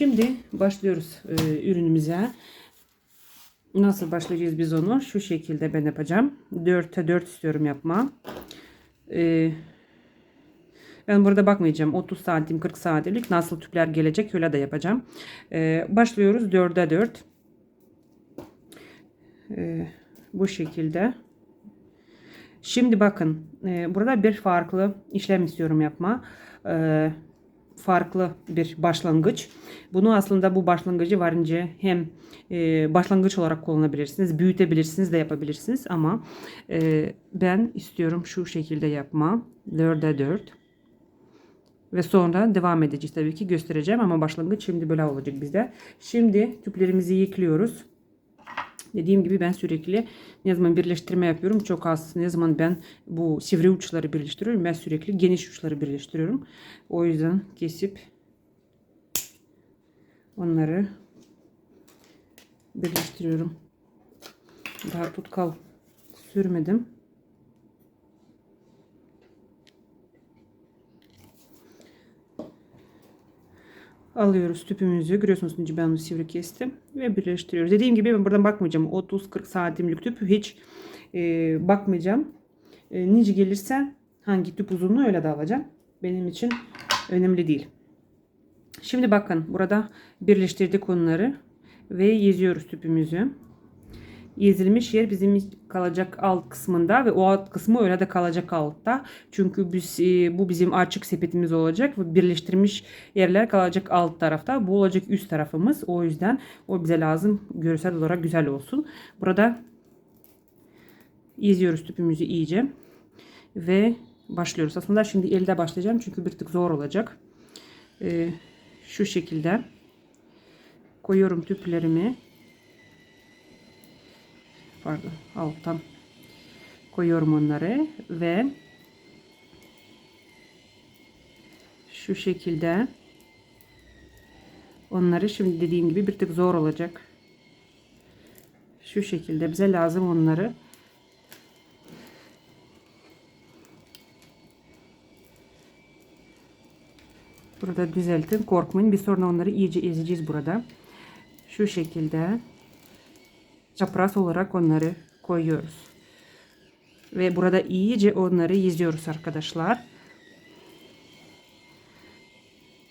Şimdi başlıyoruz e, ürünümüze. Nasıl başlayacağız biz onu? Şu şekilde ben yapacağım. 4'te 4 istiyorum yapma. E, ben burada bakmayacağım. 30 santim 40 santimlik nasıl tüpler gelecek öyle de yapacağım. E, başlıyoruz 4'e 4. E, bu şekilde. Şimdi bakın e, burada bir farklı işlem istiyorum yapma. E, farklı bir başlangıç. Bunu aslında bu başlangıcı varınca hem e, başlangıç olarak kullanabilirsiniz, büyütebilirsiniz de yapabilirsiniz ama e, ben istiyorum şu şekilde yapma. 4'e 4. Ve sonra devam edeceğiz tabii ki göstereceğim ama başlangıç şimdi böyle olacak bizde. Şimdi tüplerimizi yıklıyoruz. Dediğim gibi ben sürekli ne zaman birleştirme yapıyorum çok az. Ne zaman ben bu sivri uçları birleştiriyorum ben sürekli geniş uçları birleştiriyorum. O yüzden kesip onları birleştiriyorum. Daha tutkal sürmedim. Alıyoruz tüpümüzü. Görüyorsunuz şimdi ben onu sivri kestim ve birleştiriyoruz. Dediğim gibi ben buradan bakmayacağım. 30-40 santimlik tüp hiç e, bakmayacağım. E, nice gelirse hangi tüp uzunluğu öyle de alacağım. Benim için önemli değil. Şimdi bakın burada birleştirdik onları ve yazıyoruz tüpümüzü ezilmiş yer bizim kalacak alt kısmında ve o alt kısmı öyle de kalacak altta. Çünkü biz, e, bu bizim açık sepetimiz olacak ve birleştirmiş yerler kalacak alt tarafta. Bu olacak üst tarafımız. O yüzden o bize lazım görsel olarak güzel olsun. Burada izliyoruz tüpümüzü iyice ve başlıyoruz. Aslında şimdi elde başlayacağım çünkü bir tık zor olacak. Ee, şu şekilde koyuyorum tüplerimi pardon alttan koyuyorum onları ve şu şekilde onları şimdi dediğim gibi bir tık zor olacak. Şu şekilde bize lazım onları. Burada düzeltin. Korkmayın. Bir sonra onları iyice ezeceğiz burada. Şu şekilde çapraz olarak onları koyuyoruz. Ve burada iyice onları izliyoruz arkadaşlar.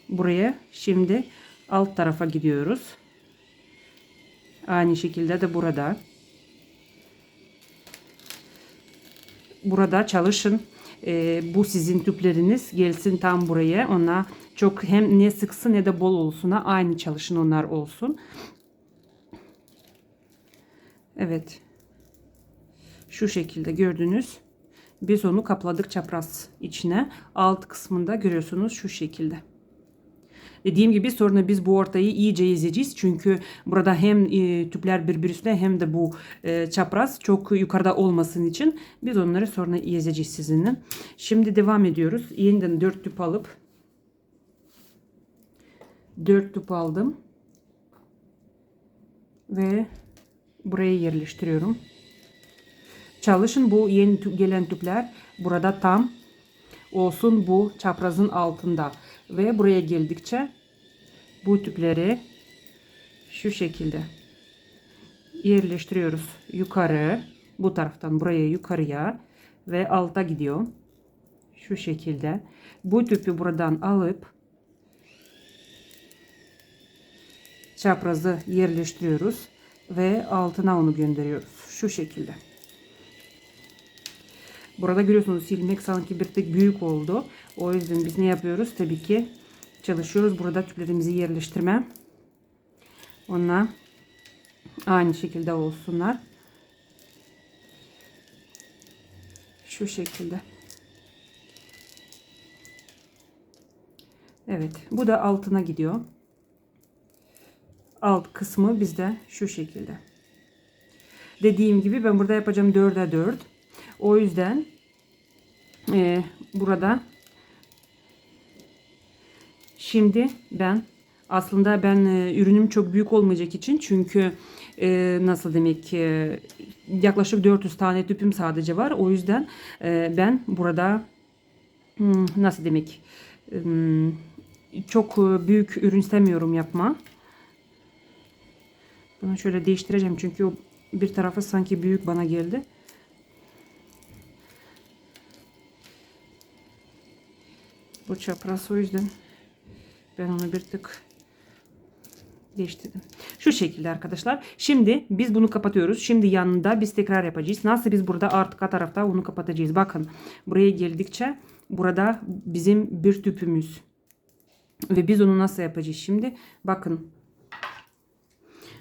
Buraya şimdi alt tarafa gidiyoruz. Aynı şekilde de burada. Burada çalışın. Ee, bu sizin tüpleriniz gelsin tam buraya. Ona çok hem ne sıksı ne de bol olsun. Aynı çalışın onlar olsun. Evet. Şu şekilde gördünüz. Biz onu kapladık çapraz içine. Alt kısmında görüyorsunuz şu şekilde. Dediğim gibi sonra biz bu ortayı iyice ezeceğiz. Çünkü burada hem e, tüpler birbiri üstüne hem de bu e, çapraz çok yukarıda olmasın için biz onları sonra ezeceğiz sizinle. Şimdi devam ediyoruz. Yeniden 4 tüp alıp 4 tüp aldım. Ve buraya yerleştiriyorum. Çalışın bu yeni gelen tüpler burada tam olsun bu çaprazın altında. Ve buraya geldikçe bu tüpleri şu şekilde yerleştiriyoruz. Yukarı bu taraftan buraya yukarıya ve alta gidiyor. Şu şekilde. Bu tüpü buradan alıp çaprazı yerleştiriyoruz ve altına onu gönderiyoruz. Şu şekilde. Burada görüyorsunuz ilmek sanki bir tek büyük oldu. O yüzden biz ne yapıyoruz? Tabii ki çalışıyoruz. Burada tüplerimizi yerleştirme. Onlar aynı şekilde olsunlar. Şu şekilde. Evet. Bu da altına gidiyor alt kısmı bizde şu şekilde. Dediğim gibi ben burada yapacağım 4'e 4. O yüzden e, burada şimdi ben aslında ben e, ürünüm çok büyük olmayacak için çünkü e, nasıl demek e, yaklaşık 400 tane tüpüm sadece var. O yüzden e, ben burada hmm, nasıl demek hmm, çok e, büyük ürün istemiyorum yapma. Bunu şöyle değiştireceğim çünkü o bir tarafı sanki büyük bana geldi. Bu çapraz o yüzden ben onu bir tık değiştirdim. Şu şekilde arkadaşlar. Şimdi biz bunu kapatıyoruz. Şimdi yanında biz tekrar yapacağız. Nasıl biz burada arka tarafta onu kapatacağız. Bakın buraya geldikçe burada bizim bir tüpümüz. Ve biz onu nasıl yapacağız şimdi? Bakın.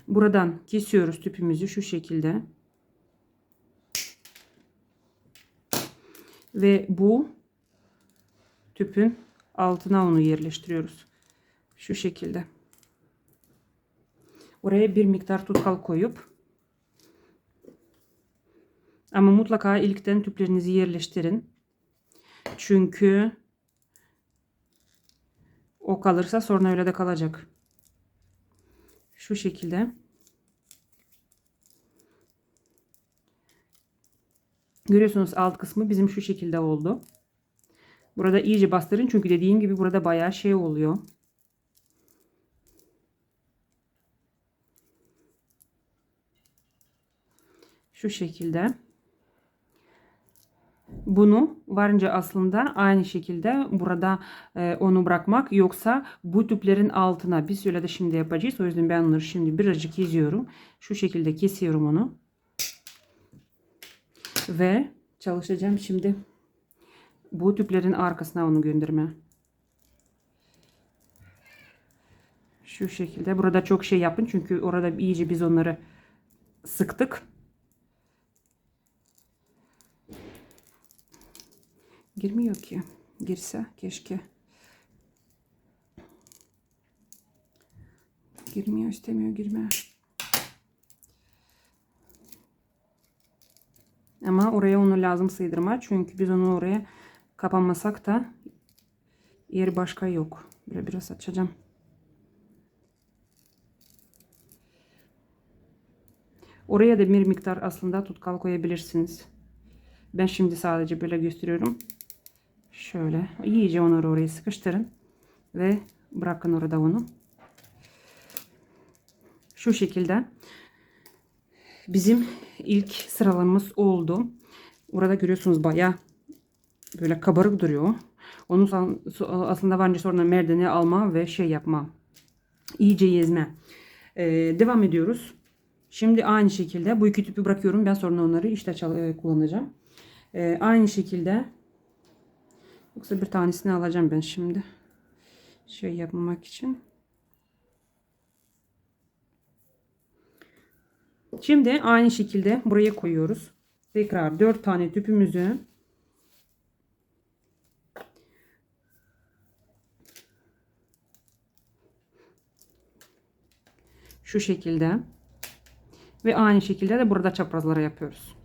Buradan kesiyoruz tüpümüzü şu şekilde. Ve bu tüpün altına onu yerleştiriyoruz. Şu şekilde. Oraya bir miktar tutkal koyup ama mutlaka ilkten tüplerinizi yerleştirin. Çünkü o kalırsa sonra öyle de kalacak. Şu şekilde. Görüyorsunuz alt kısmı bizim şu şekilde oldu. Burada iyice bastırın çünkü dediğim gibi burada bayağı şey oluyor. Şu şekilde. Bunu varınca aslında aynı şekilde burada e, onu bırakmak yoksa bu tüplerin altına biz öyle de şimdi yapacağız. O yüzden ben onları şimdi birazcık yazıyorum. Şu şekilde kesiyorum onu. Ve çalışacağım şimdi bu tüplerin arkasına onu gönderme. Şu şekilde. Burada çok şey yapın çünkü orada iyice biz onları sıktık. Girmiyor ki. Girse keşke. Girmiyor istemiyor girme. Ama oraya onu lazım sığdırma. Çünkü biz onu oraya kapanmasak da yer başka yok. Böyle biraz açacağım. Oraya da bir miktar aslında tutkal koyabilirsiniz. Ben şimdi sadece böyle gösteriyorum. Şöyle iyice onları oraya sıkıştırın ve bırakın orada onu. Şu şekilde bizim ilk sıralamamız oldu. Orada görüyorsunuz baya böyle kabarık duruyor. Onu aslında bence sonra merdane alma ve şey yapma. İyice yezme. Ee, devam ediyoruz. Şimdi aynı şekilde bu iki tüpü bırakıyorum. Ben sonra onları işte kullanacağım. Ee, aynı şekilde Yoksa bir tanesini alacağım ben şimdi. Şey yapmamak için. Şimdi aynı şekilde buraya koyuyoruz. Tekrar 4 tane tüpümüzü şu şekilde ve aynı şekilde de burada çaprazlara yapıyoruz.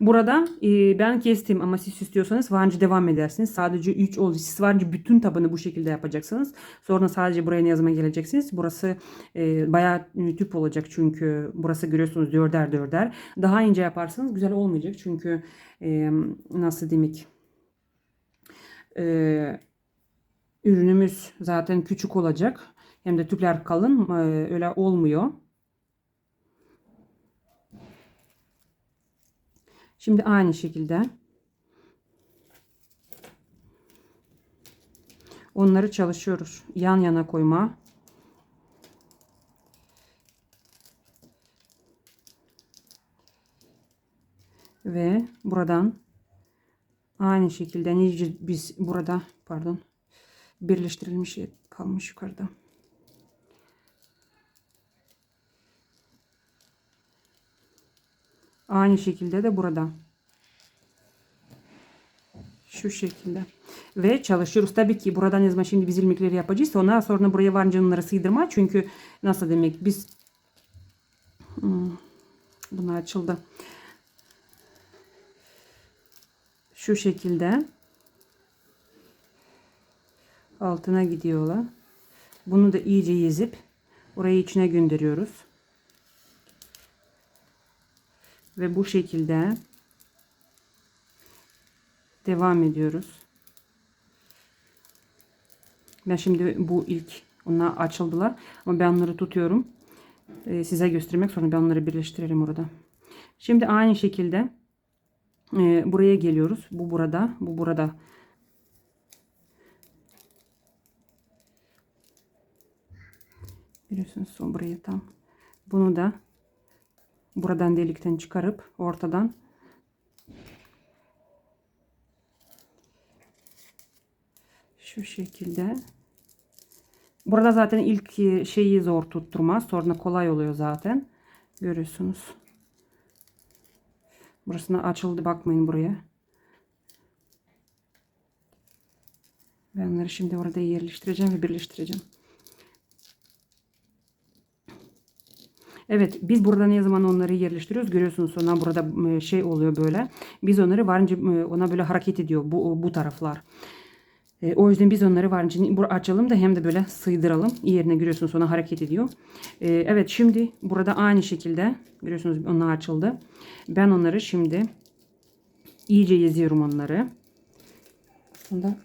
Burada e, ben kestim ama siz istiyorsanız vancı devam edersiniz. Sadece 3 oldu. Siz vancı bütün tabanı bu şekilde yapacaksınız. Sonra sadece buraya ne yazma geleceksiniz. Burası e, bayağı tüp olacak çünkü burası görüyorsunuz dörder dörder. Daha ince yaparsanız güzel olmayacak çünkü e, nasıl demek e, ürünümüz zaten küçük olacak. Hem de tüpler kalın e, öyle olmuyor. Şimdi aynı şekilde onları çalışıyoruz. Yan yana koyma. Ve buradan aynı şekilde iyice biz burada pardon birleştirilmiş kalmış yukarıda. Aynı şekilde de burada. Şu şekilde. Ve çalışıyoruz. Tabii ki buradan yazma şimdi biz ilmekleri yapacağız. Ondan sonra buraya varınca sığdırma. Çünkü nasıl demek biz hmm, bunlar açıldı. Şu şekilde altına gidiyorlar. Bunu da iyice yezip orayı içine gönderiyoruz. Ve bu şekilde devam ediyoruz. Ben şimdi bu ilk onlar açıldılar ama ben onları tutuyorum. Ee, size göstermek sonra ben onları birleştirelim orada. Şimdi aynı şekilde e, buraya geliyoruz. Bu burada, bu burada. Biliyorsunuz son buraya tam. Bunu da buradan delikten çıkarıp ortadan şu şekilde. Burada zaten ilk e, şeyi zor tutturmaz. Sonra kolay oluyor zaten. Görüyorsunuz. Burasına açıldı bakmayın buraya. Ben onları şimdi orada yerleştireceğim ve birleştireceğim Evet biz burada ne zaman onları yerleştiriyoruz görüyorsunuz sonra burada e, şey oluyor böyle. Biz onları varınca e, ona böyle hareket ediyor bu, bu taraflar. E, o yüzden biz onları varınca açalım da hem de böyle sığdıralım. Yerine görüyorsunuz sonra hareket ediyor. Evet şimdi burada aynı şekilde görüyorsunuz onlar açıldı. Ben onları şimdi iyice yazıyorum onları. Aslında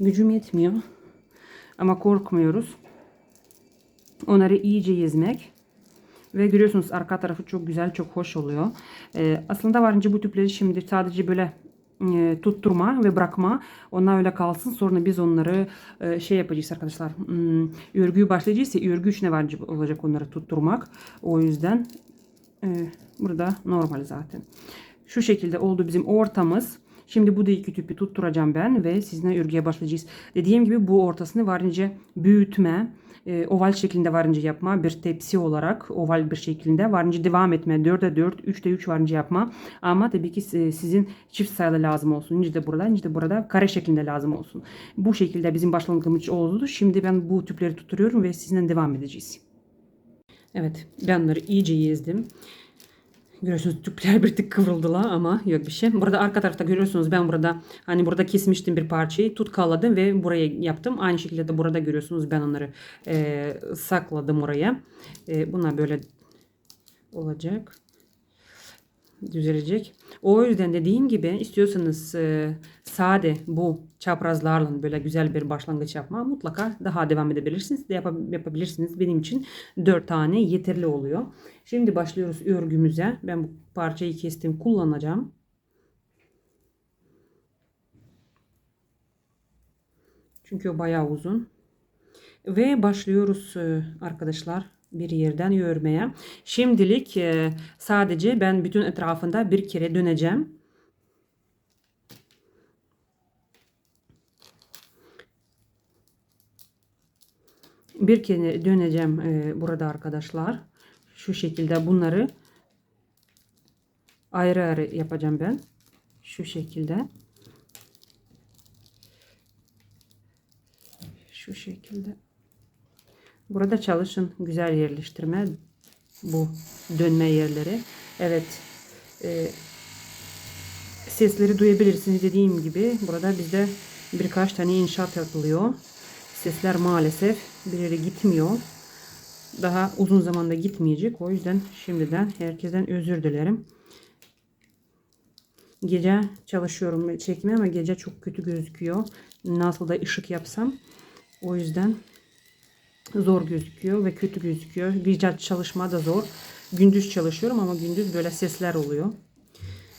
gücüm yetmiyor. Ama korkmuyoruz. Onları iyice ezmek. Ve görüyorsunuz arka tarafı çok güzel, çok hoş oluyor. Ee, aslında varınca bu tüpleri şimdi sadece böyle e, tutturma ve bırakma. Onlar öyle kalsın. Sonra biz onları e, şey yapacağız arkadaşlar. Hmm, örgüyü başlayacağız. Örgü içine varınca olacak onları tutturmak. O yüzden e, burada normal zaten. Şu şekilde oldu bizim ortamız. Şimdi bu da iki tüpü tutturacağım ben ve sizinle örgüye başlayacağız. Dediğim gibi bu ortasını varınca büyütme, e, oval şeklinde varınca yapma, bir tepsi olarak oval bir şeklinde varınca devam etme. 4'e 4, 3'te 3 varınca yapma. Ama tabii ki e, sizin çift sayılı lazım olsun. İnce de burada, ince de burada kare şeklinde lazım olsun. Bu şekilde bizim başlangıç oldu. Şimdi ben bu tüpleri tutturuyorum ve sizinle devam edeceğiz. Evet, ben onları iyice yezdim. Görüyorsunuz tüpler bir tık kıvrıldılar ama yok bir şey. Burada arka tarafta görüyorsunuz ben burada hani burada kesmiştim bir parçayı tutkaladım ve buraya yaptım. Aynı şekilde de burada görüyorsunuz ben onları e, sakladım oraya. E, bunlar böyle olacak. Düzelecek. O yüzden dediğim gibi istiyorsanız e, sade bu çaprazlarla böyle güzel bir başlangıç yapma mutlaka daha devam edebilirsiniz de yap- yapabilirsiniz. Benim için 4 tane yeterli oluyor. Şimdi başlıyoruz örgümüze. Ben bu parçayı kestim kullanacağım. Çünkü o bayağı uzun. Ve başlıyoruz e, arkadaşlar bir yerden örmeye. Şimdilik e, sadece ben bütün etrafında bir kere döneceğim. Bir kere döneceğim e, burada arkadaşlar. Şu şekilde bunları ayrı ayrı yapacağım ben. Şu şekilde. Şu şekilde. Burada çalışın güzel yerleştirme bu dönme yerleri. Evet. E, sesleri duyabilirsiniz dediğim gibi. Burada bizde birkaç tane inşaat yapılıyor. Sesler maalesef bir yere gitmiyor. Daha uzun zamanda gitmeyecek. O yüzden şimdiden herkesten özür dilerim. Gece çalışıyorum çekmeye ama gece çok kötü gözüküyor. Nasıl da ışık yapsam. O yüzden zor gözüküyor ve kötü gözüküyor. Gece çalışma da zor. Gündüz çalışıyorum ama gündüz böyle sesler oluyor.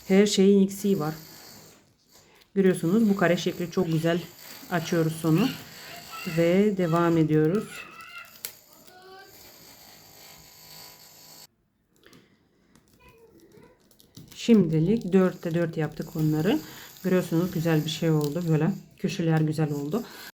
Her şeyin eksiği var. Görüyorsunuz bu kare şekli çok güzel açıyoruz sonu. Ve devam ediyoruz. Şimdilik 4'te 4 yaptık onları. Görüyorsunuz güzel bir şey oldu böyle. Köşeler güzel oldu.